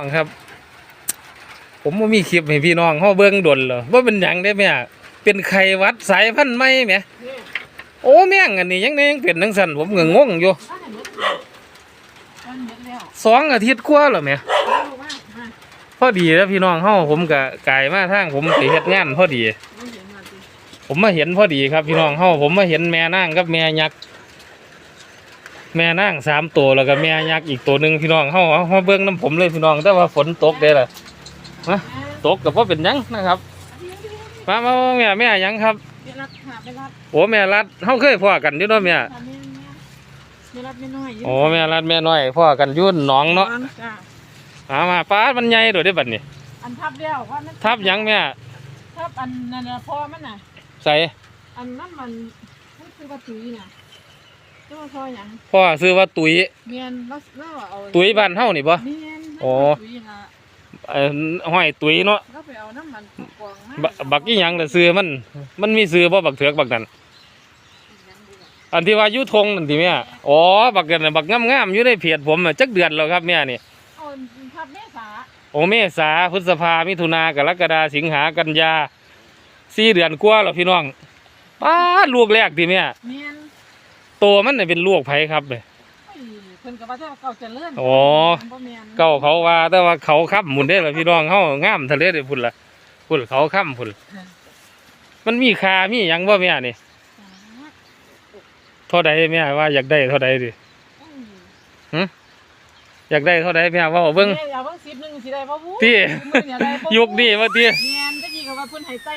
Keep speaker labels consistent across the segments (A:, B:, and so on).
A: น้องครับ ผมบ่ามีคลิปให้พี่น้องเฮาเบิ่งดนเหรอว่าเป็นหยังได้แม่เป็นไข้หวัดสายพันธุ์ใหม่แหมโอ้แม่งอันนี้ยังไงยังเป็นจังซั่นผมก็งงอยู่สองอาทิตย์กว่าวแหม
B: เอามามา
A: พอดีแล้วพี่น้องเฮาผมก็กายมาทางผมไปเฮ็ดงานพอดี
B: ไม่เห็นมาสิ
A: ผมมาเห็นพอดีครับพี่น้องเฮาผมมาเห็นแม่นางกับแม่ยักษ์ แม่นางสามตัวแล้วก็แม่ยักษ์อีกตัวหนึ่งพี่น้องเฮาเอาเฮาเบิ่งน้ำผมเลยพี่น้อง แต่ว่าฝนตกเด้อล่ะ
B: แม่
A: ตกก็บ่เป็นหยังนะครับมามามาแม่แม่หยังครับ
B: ไปรับหาไปรับ
A: โอ้แม่รัดเฮาเคยพ่อกันอยู่เนาะแม่
B: หาแม่แม่ไม่รับไม่น้อยยู่
A: โอ้แม่รัดแม่น้อยพ่อกันอยู่หนองเนาะ
B: จ้
A: มามาป้าดมันใหญ่โดดได้บัดนี้
B: อันทับแล้วว่ามัน
A: ทับหยังแม่
B: ทับอันนั่นน่ะพ่อมันน่ะ
A: ใส่
B: อันนั้นมันมันคือว่าตุยน่ะ ตัวพ่อหยัง
A: พ่อซื้อว่าตุ๋ย
B: เมียนแล้วแล้วเอา
A: ตุ๋ยบ้านเฮานี่บ่
B: เมียน
A: โอ้
B: ตุยน่ะ
A: เอ่อห้อยตุ๋ยเนาะ
B: แล้วไปเอาน้ำมันกวางมา
A: บบักอีหยังล่ะซื้อมัน มันมีซื้อบ่บักเถือกบักนั้นอันที่ว่าอยุทงนั่นติแม่อ๋อบักกันน่ะบักงามๆอยู่ในเพจผมน่ะจักเดือนแล้วครับแม่นี่
B: เอาทับแม่สา
A: โอเมษาพฤษภามิถุนากรกฎาสิงหากันยาสี่เดือนกว่าแล้วพี่น้องป้าดลูกแรกติแม่
B: เมียน
A: โตมันน่ะเป็นลูกไผครับเนี่ย
B: เฮ้ยเพิ่นก็ว่าถ้าเก่าเจะเลื่อน
A: โอ้เก้าเขาว่าแต่ว่าเขาค้ำหมุนได้ล่ะพี่น้องเฮางามทะเลเด้พุ่นล่ะพุ่นเขาค้ำพุ่นมันมีคามีหยังบ่แม่นี่เท่าใดแม่ว่าอยากได้เท่าใดดิอยากได้เท่าใดแม่ว่าเบิ่ง
B: แม่อย่าเบิ่งสิบหนึ่งสิได้บ่วู้
A: ที่
B: มื้อเนี่ยได้บ่วู้
A: ยุคนี้ว่าติ
B: แม่นตะกี้ก็ว่าเพิ่นให้ใส่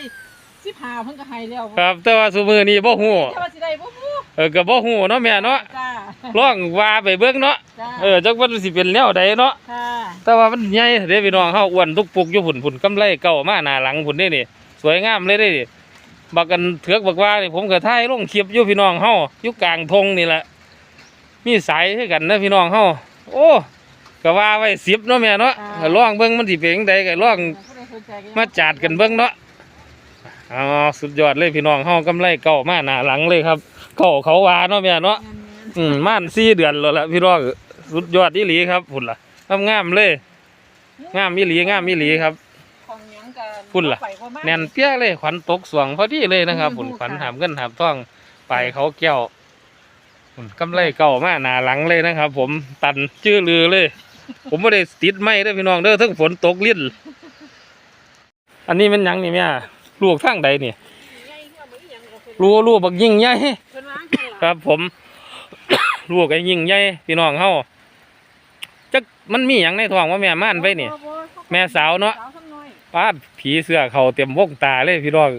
B: สิบห้าเพิ่นก็ให้แล้ว
A: ครับแต่ว่าซุมื้อนี้บ่ฮู้
B: แต่ว่าสิได้บ่วู้
A: เออก็บ่ฮู้เนาะแม่เนาะ
B: จ้า
A: ลองว่าไปเบิ่งเนาะ
B: จ้า
A: เออจักว่ามันสิเป็นแนวใดเนาะ
B: ค่ะ
A: แต่ว่ามันใหญ่เด้พี่น้องเฮาอ้วนทุกปุกอยู่พุ่นพุ่นกำไรเก่ามาหน้าหลังพุ่นเด้นี่สวยงามเลยเด้นี่บักกันเถือกบักว่านี่ผมก็ถ่ายลงคลิปอยู่พี่น้องเฮาอยู่กลางทงนี่แหละมีสายคือกันนะพี่น้องเฮาโอ้ก็ว่าไว้10เนาะแม่เนาะก็ลองเบิ่งมันสิเป็นจังไดก็ลอง
B: ผู้ใดสนใจก็
A: มาจัดกันเบิ่งเนาะอ๋อสุดยอดเลยพี่น้องเฮากำไรเก่ามาหน้าหลังเลยครับ เก่าเขาว่าเนาะแม่เนาะ
B: แม่น
A: อืมม่านสี่เดือนแล้วล่ะพี่น้องสุดยอดอีหลีครับพุ่นล่ะงามงามๆเลยงามอีหลีงามอีหลีครับ
B: ๆของหยังกัน
A: พุ่นล่ะ
B: ไปบ่มา
A: แน่นเปี้ยเลยขวัญตกสวงพอดีเลยนะครับพุ่นขวัญหามเงินหามทองไปเขาแก้วพุ่นกำไรเก่ามาหน้าหลังเลยนะครับ ผมตันชื่อลือเลย ผมไม่ได้ติดไม้เด้อพี่น้องเด้อทั้งฝนตกลิ้นอันนี้มันหยังนี่แม่ลูกทางใดนี่
B: ใหญ่เท่าบ่อีหยังก็เพิ่น
A: ลูกลูกบักยิ่งใหญ่ ครับผมลูกไอ้ยิ่งใหญ่พี่น้องเฮาจักมันมีหยังในท้องว่าแม่ม่านไปนี่
B: บ่บ่บ่
A: แม่สาวเนาะ
B: สาวซ้ำน้อย
A: ปาดผีเสื้อเขาเต็มวงตาเลยพี่น้อง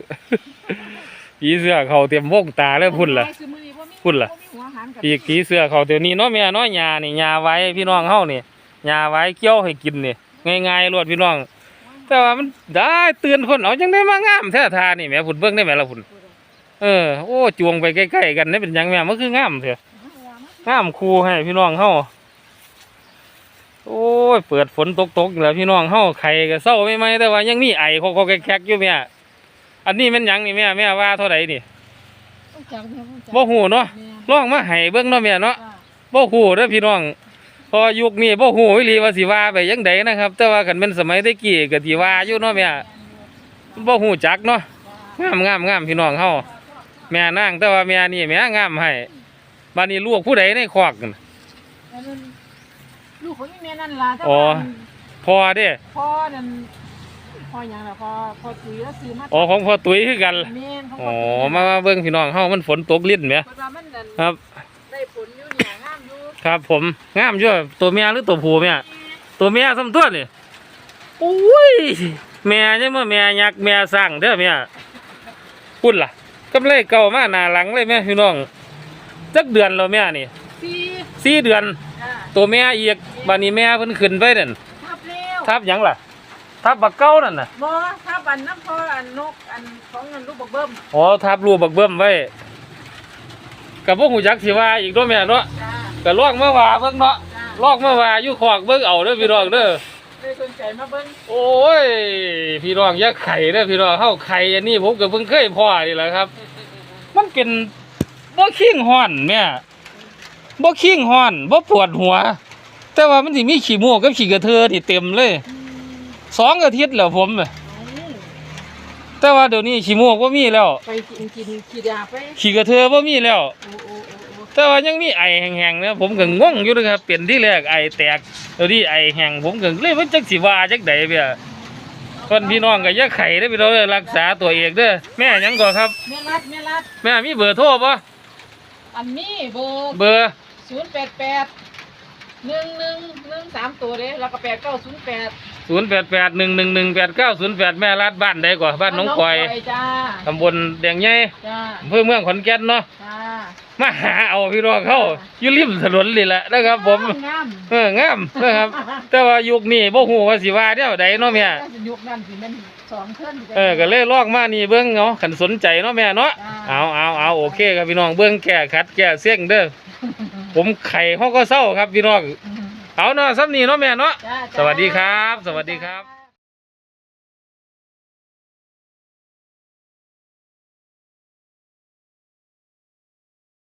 A: ผีเสื้อเขาเต็มวงตาเลยพุ่นล่ะ
B: คือมื้อนี้บ่มี
A: พุ่นล่ะ
B: บ่มีหัวอาหารกับ
A: ปีกผีเสื้อเขาเดี๋ยวนี้เนาะแม่เนาะยานี่ยาไว้พี่น้องเฮานี่ยาไว้เกี่ยวให้กินนี่ง่ายๆรวดพี่น้อง แต่ว่ามันได้เตือนคนเอาจังได้มางามแท้ทานี่แหม่พุ่นเบิ่งได้ไหมล่ะพุ่น เออโอ้จวงไปใกล้ๆกันนี่เป็นหยังแม่มันคืองามเถอะงามครูให้พี่น้องเฮาโอ้ยเปิดฝนตกตกอยู่แล้วพี่น้องเฮาไข่ก็เศร้าไม่ไหมแต่ว่ายังมีไอโคกๆแคกๆอยู่แม่อันนี้มันหยังนี่แม่แม่ว่าเท่าไหร่นี่
B: ต้องจักแม่ต้องจัก
A: บ่ฮู้เนาะ
B: แม่
A: ลองมาให้เบิ่งเนาะแม่เนาะ
B: จ้า
A: บ่ฮู้เด้อพี่น้องเพอยุคนี้บ่ฮู้อีหลีว่าสิว่าไปจังไดนะครับ แต่ว่าคันเป็นสมัยแตะกี้ก็สิว่าอยู่เนาะแม่บ่ฮู้จักเนาะงามงามงามพี่น้องเฮา แม่นางแต่ว่าแม่นี่แม่งามให้บัดนี้ลูกผู้ใดในคอกนั่น
B: แล้วนั่นลูกของอีแม่นั่นล่ะแต่
A: อ๋อ
B: ว่า
A: พ่อเด้
B: พ่อนั่นพ่อหยังล่ะพ่อพ่อตุยแล้วซื้อมา
A: อ๋อของพ่อตุ้ยคือกัน
B: แม่นของ
A: อ๋
B: พ่
A: อ
B: อตุย
A: มามาเบิ่งพี่น้องเฮามันฝนตกลิ้นแหม
B: เพิ่นว่ามันนั่น
A: ครับ
B: ได้ผลอยู่เนี่ยงามอยู่
A: ครับผมงามอยู่ตัวเมียหรือตัวผู้แม่ตัวเมียสำตัวนี่โอ้ยแม่เนี่ยมาแม่ยักษ์แม่สร้างเด้อแม่พุ่นล่ะ กำไรเก่ามาหน้าหลังเลยแม่พี่น้องจักเดือนแล้วแม่นี่
B: สี่
A: สี่เดือน
B: จ้า
A: ตัวแม่อีกบัดนี้แม่เพิ่นขึ้นไปนั่น
B: ทับเร็ว
A: ทับหยังล่ะ ทับบักเก้านั่นน่ะ
B: บ่ทับอันน้ำพ่ออันนกอันของอันลูกบักเบิ้ม
A: อ๋อทับรูปบักเบิ่มไว้กับพวกหูจักสิว่าอีกเด้วยแม่เนาะ
B: จ้า
A: ก็ลอกมาว่าเบิ่งเนาะ
B: จ้า
A: ลอกมาว่าอยู่ขอกเบิ่งเอาเด้อพี่น้องเด้อ
B: ได้สนใจมาเบิ่ง
A: โอ้ย พี่น้องอย่าไข่เด้อพี่น้องเฮาไข่อันนี้ผมก็เพิ่งเคยพ่อนี่แหละครับ มันเป็นบ่ขิงฮ้อนแม่บ่ขิงฮ้อนบ่ปวดหัว แต่ว่ามันสิมีขี้มูกกับขี้กระเทือที่เต็มเลยสองอาทิตย์แล้วผมแต่ว่าเดี๋ยวนี้ขี้มูกบ่มีแล้ว
B: ไปกินกินขี้ยาไป
A: ขี้กระเทือบ่มีแล้ว
B: โอ้โอ้โอ้
A: แต่ว่ายังมีไอแห้งๆนะผมก็งงอยู่นะครับเป็นที่แรกไอแตกเดี๋ยวนี้ไอแห้งผมก็เลยว่าจักสิว่าจักใดเบี้ยเพิ่นพี่น้องก็อย่าไข้เด้อพี่น้องเด้อรักษาตัวเองเด้อแม่หยังก่อนครับ
B: แม่รัดแม่รัด
A: แม่มีเบอร์โทรบ่
B: อันนี้เบอร์
A: เบอร์
B: ศูนย์แปดแปดหนึ่งหนึ่งหนึ่งสามตัวเด้แล้วก็แปดเก้าศูนย์แปด
A: 0881118908แม่รัดบ้านใดก่อนบ้านหน้องกอย
B: จ้า
A: ตำบลแดงใหญ่
B: จ้า
A: อำเภอเมืองขอนแก่นเนาะ
B: จ้า
A: มาหาเอาพี่น้องเข้าอยู่ริมถนนนี่แหละนะครับ ผม
B: งาม
A: เอองามนะครับ แต่ว่ายุคนี้บ่ฮู้ว่าสิว่าแนวใดเนาะแม่
B: ยุคนั้นสิแมันสองเครื่องสิ
A: เออก็เลยลอกมานี่เบิ่งเนาะคันสนใจเนาะแม่เนาะ
B: จ้า
A: เอาเอาเอาโอเคครับพี่น้องเบิ่งแก้ขัดแก้เสียงเด้อผมไข่เฮาก็เศร้าครับพี่น้องเอาเนาะซ้ำนี้เนาะแม่เนาะ
B: จ้า
A: สวัสดีครับ สวัสดีครับ
B: จ้า